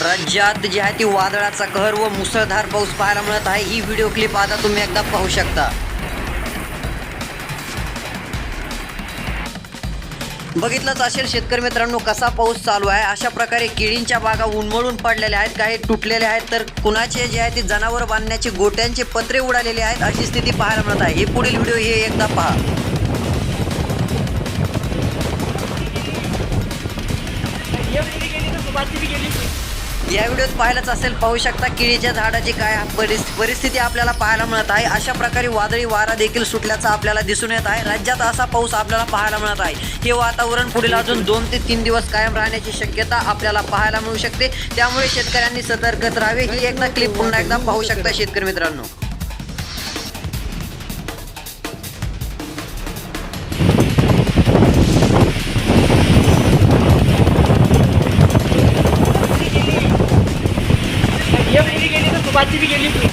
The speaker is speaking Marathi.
राज्यात जी आहे ती वादळाचा कहर व मुसळधार पाऊस पाहायला मिळत आहे. ही व्हिडिओ क्लिप आता तुम्ही एकदा पाहू शकता. बघितलंच असेल शेतकरी मित्रांनो कसा पाऊस चालू आहे. अशा प्रकारे केळींच्या बागा उन्मळून पडलेल्या आहेत काही तुटलेले आहेत. तर कुणाचे जे आहे ते जनावर बांधण्याचे गोट्यांचे पत्रे उडालेले आहेत अशी स्थिती पाहायला मिळत आहे. हे पुढील व्हिडिओ हे एकदा पहा. या व्हिडिओत पाहायलाच असेल पाहू शकता केळीच्या झाडाची काय परिस्थिती आपल्याला पाहायला मिळत आहे. अशा प्रकारे वादळी वारा देखील सुटल्याचा आपल्याला दिसून येत आहे. राज्यात असा पाऊस आपल्याला पाहायला मिळत आहे. हे वातावरण पुढील अजून दोन ते तीन दिवस कायम राहण्याची शक्यता आपल्याला पाहायला मिळू शकते. त्यामुळे शेतकऱ्यांनी सतर्कत राहावे. ही एकदा क्लिप पुन्हा एकदा पाहू शकता शेतकरी मित्रांनो. गेली तर सुभाषची बी गेली